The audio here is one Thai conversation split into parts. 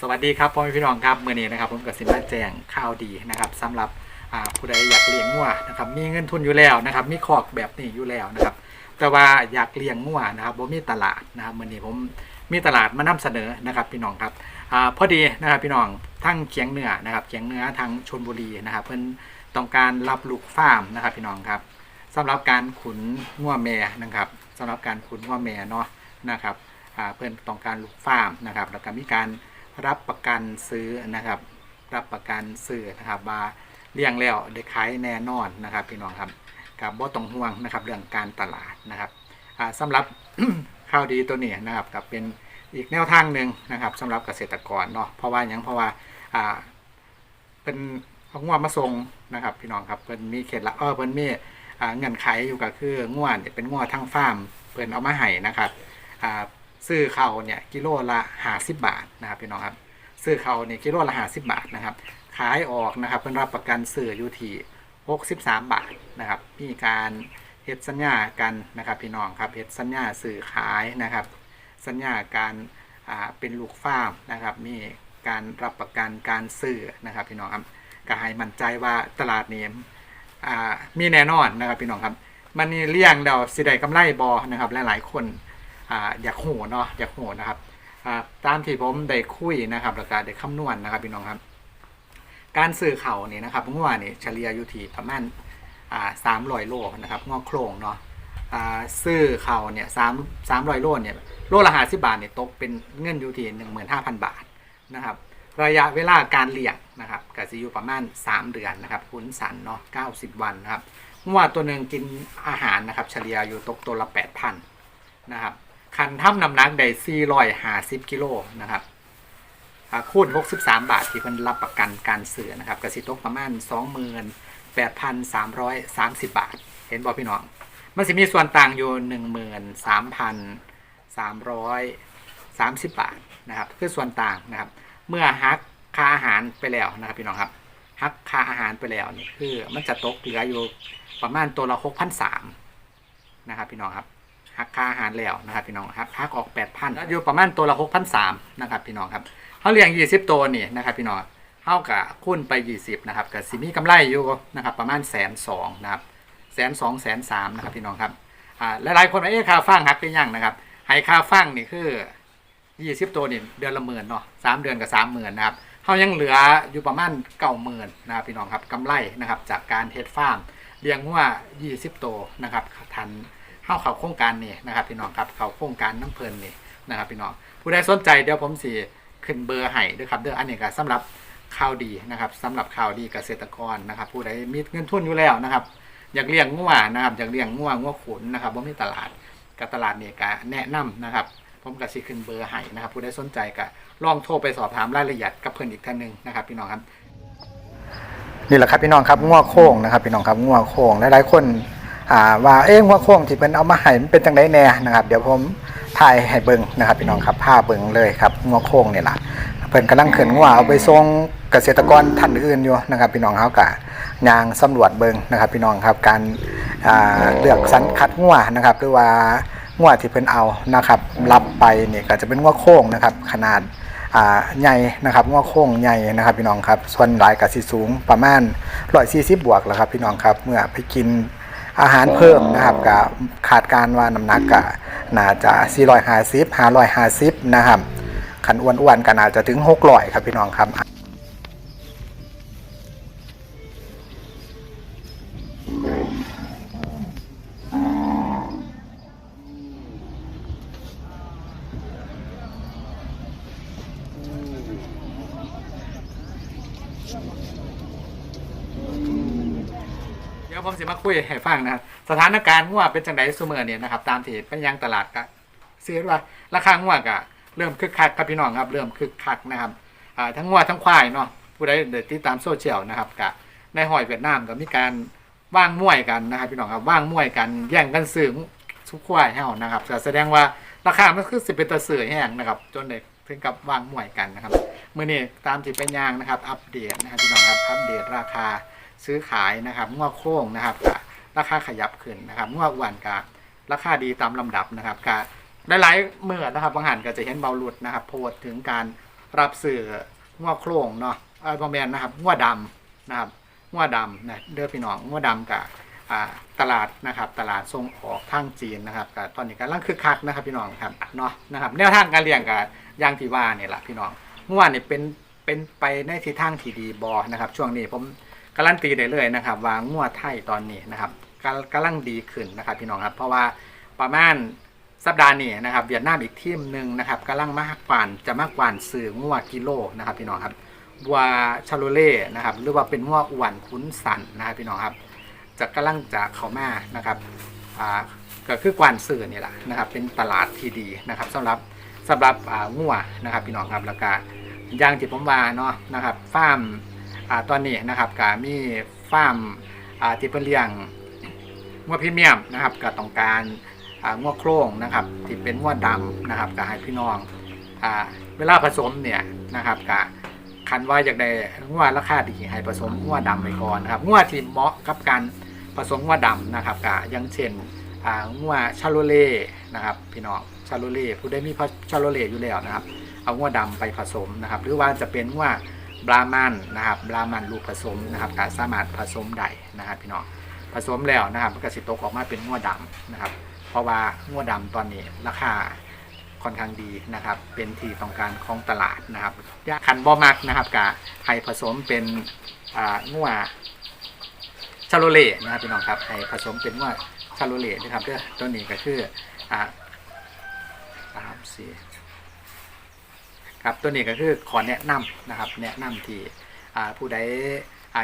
สวัสดีครับพ่อแม่พี่น้องครับเมื่อนี้นะครับผมกับสิมาแจงข่าวดีนะครับสำหรับผู้ใดอยากเลี้ยงงัวนะครับมีเงินทุนอยู่แล้วนะครับ มีคอกแบบนี้อยู่แล้วนะครับ แต่ว่าอยากเลี้ยงงัวนะครับผมมีตลาดนะครับเมื่อนี้ผมมีตลาดมานำเสนอนะครับพี่น้องครับอพอดีนะครับพี่น้องทั้งเคียงเหนือนะครับเคียงเหนือทางชนบุรีนะครับ เพิ่นต้องการรับลูกฟาร์มนะครับพี่น้องครับสำหรับการขุนงัวแม่นะครับสำหรับการขุนงัวแม่เนาะนะครับเพิ่นต้องการลูกฟาร์มนะครับ แล้วก็มีการ รับประกันซื้อนะครับ รับประกันซื้อนะครับว่าเลี้ยงแล้วได้ขายแน่นอนนะครับพี่น้องครับกับบ่ต้องห่วงนะครับเรื่องการตลาดนะครับอ่าสำหรับข้าวดีตัวนี้นะครับกับเป็นอีกแนวทางหนึ่งนะครับสำหรับเกษตรกรเนาะเพราะว่าหยังเพราะว่าอ่าเป็นเอางวมาส่งนะครับพี่น้องครับเพิ่นมีเขตละเออเพิ่นมีเงื่อนไขอยู่ก็คืองวเนี่ยเป็นงวทั้งฟาร์มเพิ่นเอามาให้นะครับอ่า ซื้อเขาเนี่ยกิโลละห้าสิบบาทนะครับพี่น้องครับซื้อเขาเนี่ยกิโลละห้าสิบบาทนะครับขายออกนะครับเพิ่นรับประกันซื้ออยู่ที่หกสิบสามบาทนะครับมีการเฮ็ดสัญญากันนะครับพี่น้องครับเฮ็ดสัญญาซื้อขายนะครับ สัญญาการอ่าเป็นลูกฟาร์มนะครับมีการรับประกันการซื้อนะครับพี่น้องครับก็ให้มั่นใจว่าตลาดนี้อ่ามีแน่นอนนะครับพี่น้องครับ มันนี่เลี้ยงเดาสิได้กำไรบอนะครับหลายๆคน อ่าอยากโหเนาะอยากโหนะครับตามที่ผมได้คุยนะครับแล้วก็ได้คำนวณนะครับพี่น้องครับ การซื้อเข่านี่นะครับงวดนี่เฉลี่ยอยู่ที่ประมาณสามร้อยโลนะครับงอโครงเนาะซื้อเข่าเนี่ยสามสามร้อยโลเนี่ยโลละห้าสิบบาทเนี่ยตกเป็นเงินอยู่ที่หนึ่งหมื่นห้าพันบาทนะครับระยะเวลาการเลี้ยงนะครับก็จะอยู่ประมาณ 3 เดือนนะครับคุณสันเนาะ90 วันนะครับงวดตัวหนึ่งกินอาหารนะครับ เฉลี่ยอยู่ตกตัวละ 8,000นะครับ คันถ้ำน้ำนักได้450กิโลนะครับคูณ63 บาทที่เพิ่นรับประกันการเสือนะครับกสิตกประมาณ 28,330 บาท เห็นบ่พี่น้อง มันสิมีส่วนต่างอยู่ 13,330 บาทนะครับ คือส่วนต่างนะครับ เมื่อหักค่าอาหารไปแล้วนะครับพี่น้องครับหักค่าอาหารไปแล้วนี่คือมันจะตกเหลืออยู่ประมาณตัวละ6,300นะครับพี่น้องครับ หักค่าอาหารแล้วนะครับพี่น้องครับหักออกแปดพันอยู่ประมาณตัวละหกพันสามนะครับพี่น้องครับเขาเลี้ยงยี่สิบตัวนี่นะครับพี่น้องเท่ากับคูณไปยี่สิบนะครับกับสิมีกำไรอยู่นะครับประมาณแสนสองนะครับแสนสองแสนสามนะครับพี่น้องครับอ่าหลายๆคนว่าเอ๊ะค่าฟังหักไปยังนะครับให้ค่าฟังนี่คือยี่สิบตัวนี่เดือนละหมื่นเนาะสามเดือนกับสามหมื่นนะครับเขายังเหลืออยู่ประมาณเก้าหมื่นนะครับพี่น้องครับกำไรนะครับจากการเทดฟาร์มเลี้ยงว่ายี่สิบตัวนะครับทัน เข้าเขาโครงการนี่นะครับพี่น้องครับเขาโครงการน้ำเพลินนี่นะครับพี่น้องผู้ใดสนใจเดี๋ยวผมสิขึ้นเบอร์ให้ด้วยครับเด้ออันนี้ก็สำหรับข่าวดีนะครับสำหรับข่าวดีเกษตรกรนะครับ ผู้ใดมีเงินทุนอยู่แล้วนะครับ อยากเลี้ยงงัวนะครับอยากเลี้ยงงัวงัวขุนนะครับว่ามีตลาดกับตลาดเนี่ยก็แนะนำนะครับผมก็สิขึ้นเบอร์ให้นะครับ ผู้ใดสนใจก็ลองโทรไปสอบถามรายละเอียดกับเพื่อนอีกท่านหนึ่งนะครับพี่น้องครับนี่แหละครับพี่น้องครับงัวโค้งนะครับพี่น้องครับงัวโค้งหลายๆคน อ่าว่าเอ๊ะงัวโค้งที่เป็นเอามาให้มันเป็นจังไดแน่นะครับเดี๋ยวผมถ่ายให้เบิ่งนะครับพี่น้องครับภาพเบิ่งเลยครับงัวโค้งนี่ล่ะเพิ่นกำลังเขินงัวเอาไปส่งเกษตรกรท่านอื่นอยู่นะครับ พี่น้องเฮากะยางสำรวจเบิ่งนะครับ พี่น้องครับการเลือกสรรคัดงัวนะครับหรือว่างัวที่เพิ่นเอานะครับรับไปเนี่ยก็จะเป็นงัวโค้งนะครับ ขนาดใหญ่นะครับงอโค้งใหญ่นะครับพี่น้องครับ ส่วนหลายกับสีสูงประมาณ140บวกแล้วครับพี่น้องครับ เมื่อไปกิน อาหารเพิ่มนะครับกับขาดการว่าน้ำหนักก็น่าจะ450 550นะครับขันอ้วนๆก็น่าจะถึง600ครับพี่น้องครับ ผมสิมาคุยให้ฟังนะครับสถานการณ์งัวเป็นจังไดซุมื้อเนี่ยนะครับตามที่เป็นยังตลาดก็ซื้อว่าราคางัวก็เริ่มคึกคักครับพี่น้องครับเริ่มคึกคักนะครับอ่าทั้งงัวทั้งควายเนาะผู้ใดติดตามโซเชียลนะครับก็ในหอยเวียดนามก็มีการว่างมวยกันนะครับพี่น้องครับว่างมวยกันแย่งกันซื้อทุกควายเฮานะครับก็แสดงว่าราคามันคือสิบเป็นตะซื้อแห้งนะครับ จนได้ถึงกับว่างมวยกันนะครับเมื้อนี้ตามที่เป็นยางนะครับ อัปเดตนะครับพี่น้องครับอัปเดตราคา ซื้อขายนะครับงวโค้งนะครับกะราคาขยับขึ้นนะครับงวอ้วนกะราคาดีตามลำดับนะครับกะหลายๆเมื่อนะครับบางหันก็จะเห็นเบาหลุดนะครับ โพสต์ถึงการรับซื้องัวโครงเนาะเออประมาณนะครับงัวดำนะครับงัวดำนะเด้อพี่น้องงัวดำกับตลาดนะครับตลาดส่งออกทางจีนนะครับกับตอนนี้กำลังคึกคักนะครับพี่น้องครับเนาะนะครับแนวทางการเลี้ยงกับย่างที่ว่าเนี่ยแหละพี่น้องงัวเนี่ยเป็นเป็นไปในทิศทางที่ดีบอนะครับ ช่วงนี้ผม การันตีได้เลยนะครับว่างัวไทยตอนนี้นะครับกำกำลังดีขึ้นนะครับพี่น้องครับ เพราะว่าประมาณสัปดาห์นี้นะครับเวียดนามอีกทีมหนึ่งนะครับกำลังมากกวานจะมากกว่านสื่องัวกิโลนะครับพี่น้องครับวัวชาโลเล่นะครับหรือว่าเป็นงัวอ้วนขุนสันนะครับพี่น้องครับจะกำลังจะเข้ามานะครับอ่าก็คือกวานสื่อนี่แหละนะครับ เป็นตลาดที่ดีนะครับสำหรับสำหรับอ่างัวนะครับพี่น้องครับแล้วก็อย่างที่ผมว่าเนาะนะครับฟาร์ม อ่าตอนนี้นะครับก็มีฟาร์มอ่าที่เป็นเลี้ยงงัวพรีเมียมนะครับก็ต้องการอ่างวโครงนะครับที่เป็นงวดำนะครับก็ให้พี่น้องอ่าเวลาผสมเนี่ยนะครับก็คันว่าอยากได้งวราคาดีให้ผสมงวดำไปก่อนนะครับงวที่เหมาะกับการผสมงวดำนะครับก็อยังเช่นอ่างวชาโลเล่นะครับพี่น้องชาโลเล่ผู้ได้มีชาโลเล่อยู่แล้วนะครับ เอางวดำไปผสมนะครับ หรือว่าจะเป็นงว บรามันนะครับบรามันลูกผสมนะครับก็สามารถผสมได้นะครับพี่น้องผสมแล้วนะครับมันก็สิตกออกมาเป็นงวดำนะครับ เพราะว่างัวดำตอนนี้ราคาค่อนข้างดีนะครับ เป็นที่ต้องการของตลาดนะครับคันบอมักนะครับกับไห้ผสมเป็นอ่างัวชาโลเล่นะครับพี่น้องครับไห้ผสมเป็นงัวชาโลเล่นะครับเด้อตัวนี้ก็คืออ่าสามสี่ ครับตัวนี้ก็คือขอแนะนำนะครับ แนะนำที่ผู้ใด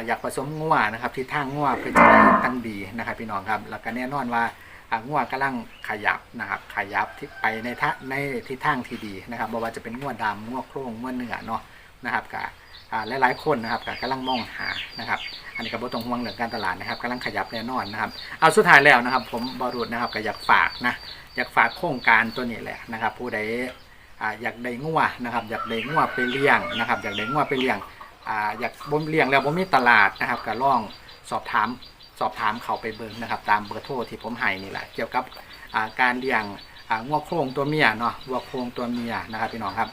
อยากผสมงัวนะครับที่ทางงัวเป็นจะได้ตั้งดีนะครับ พี่น้องครับแล้วก็แน่นอนว่าอ่างัวกำลังขยับนะครับ ขยับที่ไปในทะในทิศทางที่ดีนะครับบ่ว่าจะเป็นงัวดำงัวโครงงัวเนื้อเนาะนะครับกับหลายๆคนนะครับกับกำลังมองหานะครับ อันนี้ก็บ่ต้องห่วงเรื่องการตลาดนะครับกำลังขยับแน่นอนนะครับ เอาสุดท้ายแล้วนะครับ ผมบรุษนะครับก็อยากฝากนะอยากฝากโครงการตัวนี้แหละนะครับ ผู้ใด อ่าอยากได้งัวนะครับอยากได้งัวไปเลี้ยงนะครับอยากได้งัวไปเลี้ยงอ่าอยากบ่มเลี้ยงแล้วบ่มีตลาดนะครับก็ลองสอบถามสอบถามเขาไปเบิ่งนะครับ ตามเบอร์โทรที่ผมให้นี่แหละเกี่ยวกับอ่าการเลี้ยงอ่างัวโครงตัวเมียเนาะวัวโครงตัวเมียนะครับพี่น้องครับ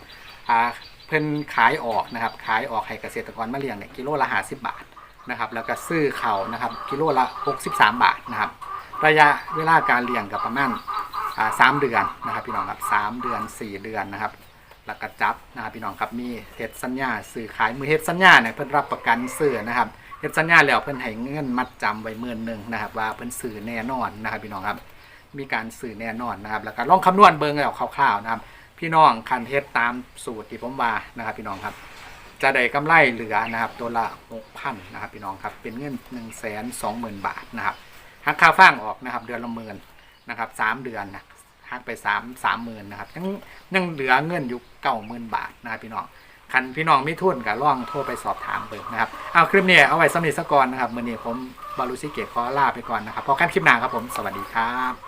อ่าเพิ่นขายออกนะครับขายออกให้เกษตรกรมาเลี้ยงเนี่ยกิโลละ50บบาทนะครับแล้วก็ซื้อเขานะครับกิโลละ 63 บาทนะครับระยะเวลาการเลี้ยงกับประมาณ สามเดือนนะครับพี่น้องครับสามเดือน4เดือนนะครับแล้วก็จับนะครับพี่น้องครับมีเฮ็ดสัญญาซื้อขายมือเฮ็ดสัญญาเนี่ยเพิ่นรับประกันซื้อนะครับเฮ็ดสัญญาแล้วเพิ่นให้เงินมัดจำไว้หมื่นหนึ่งนะครับ ว่าเพิ่นซื้อแน่นอนนะครับพี่น้องครับ มีการซื้อแน่นอนนะครับ แล้วก็ลองคำนวณเบิ่งแล้วคร่าวๆนะครับ พี่น้องคันเฮ็ดตามสูตรที่ผมว่านะครับ พี่น้องครับ จะได้กำไรเหลือนะครับ ตัวละ6,000นนะครับ พี่น้องครับเป็นเงิน120,000บาทนะครับหักค่าฟ้างออกนะครับ เดือนละหมื่น นะครับสามเดือนนะหักไปสามสามหมื่นนะครับยังยังเหลือเงินอยู่เก้าหมื่นบาทนะครับพี่น้องคันพี่น้องไม่ทุนกับล่องโทรไปสอบถามเบิกนะครับเอาคลิปนี้เอาไว้สำหรับสกก่อนนะครับมื่อนี้ผมบารุซิเกะขอลาไปก่อนนะครับพอกันคลิปหน้าครับผมสวัสดีครับ